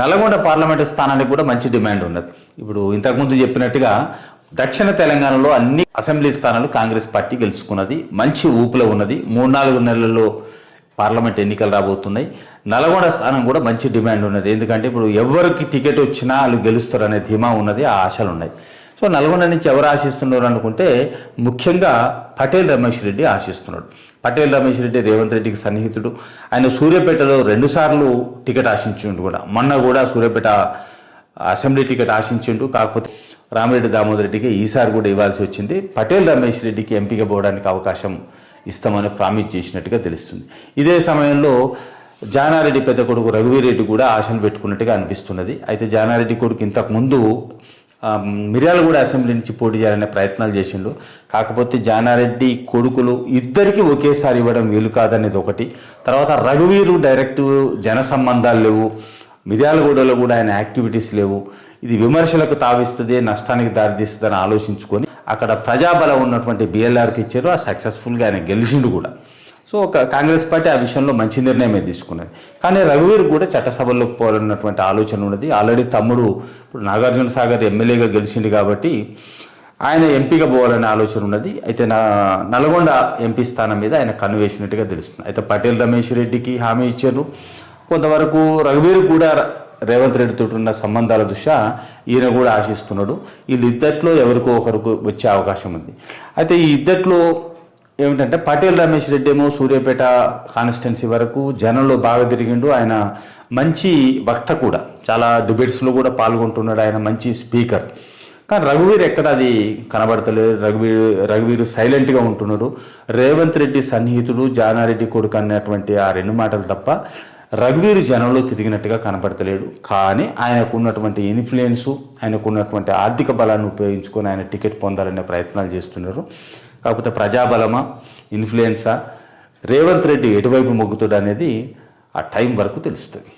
Nalgonda parliament స్థానానికి కూడా మంచి డిమాండ్ ఉన్నది. ఇప్పుడు ఇంతకుముందు చెప్పినట్టుగా దక్షిణ తెలంగాణలో అన్ని అసెంబ్లీ స్థానాలు కాంగ్రెస్ పార్టీ గెలుచుకున్నది. మంచి ఊపులో ఉన్నది. మూడు నాలుగు నెలల్లో పార్లమెంట్ ఎన్నికలు రాబోతున్నాయి. నల్గొండ స్థానం కూడా మంచి డిమాండ్ ఉన్నది. ఎందుకంటే ఇప్పుడు ఎవరికి టికెట్ వచ్చినా వాళ్ళు గెలుస్తారు అనే ధీమా ఉన్నది. ఆ ఆశలు ఉన్నాయి. సో నల్గొండ నుంచి ఎవరు ఆశిస్తున్నారు అనుకుంటే ముఖ్యంగా పటేల్ రమేష్ రెడ్డి ఆశిస్తున్నాడు. పటేల్ రమేష్ రెడ్డి రేవంత్ రెడ్డికి సన్నిహితుడు. ఆయన సూర్యాపేటలో రెండుసార్లు టికెట్ ఆశించిండు కూడా. మొన్న కూడా సూర్యాపేట అసెంబ్లీ టికెట్ ఆశించిండు. కాకపోతే రామిరెడ్డి దామోదర్ రెడ్డికి ఈసారి కూడా ఇవ్వాల్సి వచ్చింది. పటేల్ రమేష్ రెడ్డికి ఎంపిక పోవడానికి అవకాశం ఇస్తామని ప్రామిస్ చేసినట్టుగా తెలుస్తుంది. ఇదే సమయంలో జానారెడ్డి పెద్ద కొడుకు రఘువీరెడ్డి కూడా ఆశలు పెట్టుకున్నట్టుగా అనిపిస్తున్నది. అయితే జానారెడ్డి కొడుకు ఇంతకు ముందు మిర్యాలగూడ అసెంబ్లీ నుంచి పోటీ చేయాలనే ప్రయత్నాలు చేసిండు. కాకపోతే జానారెడ్డి కొడుకులు ఇద్దరికి ఒకేసారి ఇవ్వడం వీలు కాదనేది ఒకటి. తర్వాత రఘువీరు డైరెక్ట్ జన సంబంధాలు లేవు. మిర్యాలగూడలో కూడా ఆయన యాక్టివిటీస్ లేవు. ఇది విమర్శలకు తావిస్తుంది నష్టానికి దారితీస్తుందని ఆలోచించుకొని అక్కడ ప్రజాబలం ఉన్నటువంటి బిఎల్ఆర్కి ఇచ్చారు. ఆ సక్సెస్ఫుల్గా ఆయన గెలిచిండు కూడా సో ఒక కాంగ్రెస్ పార్టీ ఆ విషయంలో మంచి నిర్ణయమే తీసుకున్నది. కానీ రఘువీర్ కూడా చట్టసభల్లోకి పోవాలన్నటువంటి ఆలోచన ఉన్నది. ఆల్రెడీ తమ్ముడు ఇప్పుడు నాగార్జున సాగర్ ఎమ్మెల్యేగా గెలిచిండు కాబట్టి ఆయన ఎంపీగా పోవాలనే ఆలోచన ఉన్నది. అయితే నా నల్గొండ ఎంపీ స్థానం మీద ఆయన కన్ను వేసినట్టుగా తెలుస్తుంది. అయితే పటేల్ రమేష్ రెడ్డికి హామీ ఇచ్చారు. కొంతవరకు రఘువీర్ కూడా రేవంత్ రెడ్డితో ఉన్న సంబంధాల దృష్ట్యా ఈయన కూడా ఆశిస్తున్నాడు. వీళ్ళిద్దట్లో ఎవరికో ఒకరికి వచ్చే అవకాశం ఉంది. అయితే ఈ ఇద్దట్లో ఏమిటంటే పటేల్ రమేష్ రెడ్డి ఏమో సూర్యాపేట కాన్స్టిట్యున్సీ వరకు జనంలో బాగా తిరిగిండు. ఆయన మంచి వక్త కూడా. చాలా డిబేట్స్లో కూడా పాల్గొంటున్నాడు ఆయన మంచి స్పీకర్. కానీ రఘువీర్ ఎక్కడ అది కనబడతలేదు. రఘువీర్ రఘువీర్ సైలెంట్గా ఉంటున్నాడు. రేవంత్ రెడ్డి సన్నిహితుడు జానారెడ్డి కొడుకు అన్నటువంటి ఆ రెండు మాటలు తప్ప రఘువీరు జనంలో తిరిగినట్టుగా కనపడతలేడు కానీ ఆయనకు ఉన్నటువంటి ఇన్ఫ్లుయెన్సు ఆయనకు ఉన్నటువంటి ఆర్థిక బలాన్ని ఉపయోగించుకొని ఆయన టికెట్ పొందాలనే ప్రయత్నాలు చేస్తున్నారు. కాకపోతే ప్రజాబలమా ఇన్ఫ్లుయెన్సా రేవంత్ రెడ్డి ఎటువైపు మొగ్గుతాడు అనేది ఆ టైం వరకు తెలుస్తుంది.